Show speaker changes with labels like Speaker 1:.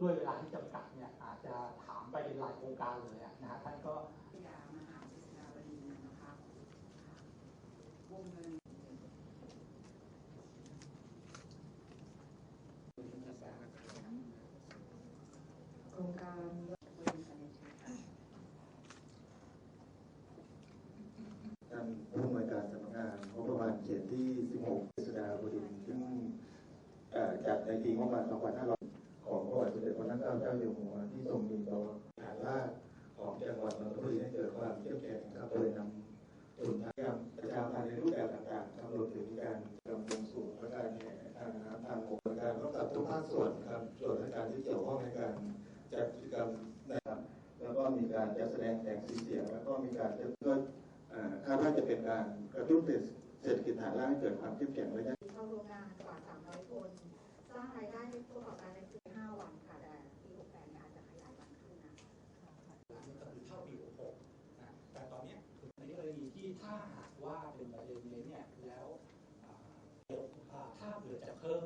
Speaker 1: ด้วยเวลาที่จำกัดเนี่ยอาจจะถามไปเป็นรายโครงการเลยนะฮะท่านก็
Speaker 2: ยามหาศิษฎาบดีนะคะวงเงินโครงการบริษัทเนี่ยค่ะ
Speaker 3: ท่านผู้อำนวยการสำนักงานงบประมาณเขตที่ 16กฤษฎาบดินซึ่งจัดในปีงบประมาณ 2500 เกล้าเจ้าอยู่หัวที่ทรงมีต่อฐานรากของจังหวัดนนทบุรีให้เกิดความเข้มแข็งครับโดยนำทุนทางการประชาพันธ์ในรูปแบบต่างๆทำรวมถึงการกำลังสูงและการแห่ทางน้ำทางบกและการร่วมกับทุกภาคส่วนครับส่วนราชการที่เกี่ยวข้องในการจัดกิจกรรมนะครับแล้วก็มีการจัดแสดงแสงสีเสียงแล้วก็มีการเพื่อคาดว่าจะเป็นการกระตุ้นเศรษฐกิจฐานล่างให้เกิดความเข้มแข็งและยั่ง
Speaker 4: เข้าโรงงานกว่า300 คน สร้างรายได้ให้ผู้ประกอบการในปี5วันค่ะ แต่ปี68เนี่ยอาจจะขยายวันขึ้นนะ
Speaker 1: นี่ก็คือเท่าปี66นะแต่ตอนเนี้ยในกรณีที่ถ้า หากว่าเป็นประเด็นนี้เนี่ยแล้วเดี๋ยวถ้าเผื่อจะเพิ่ม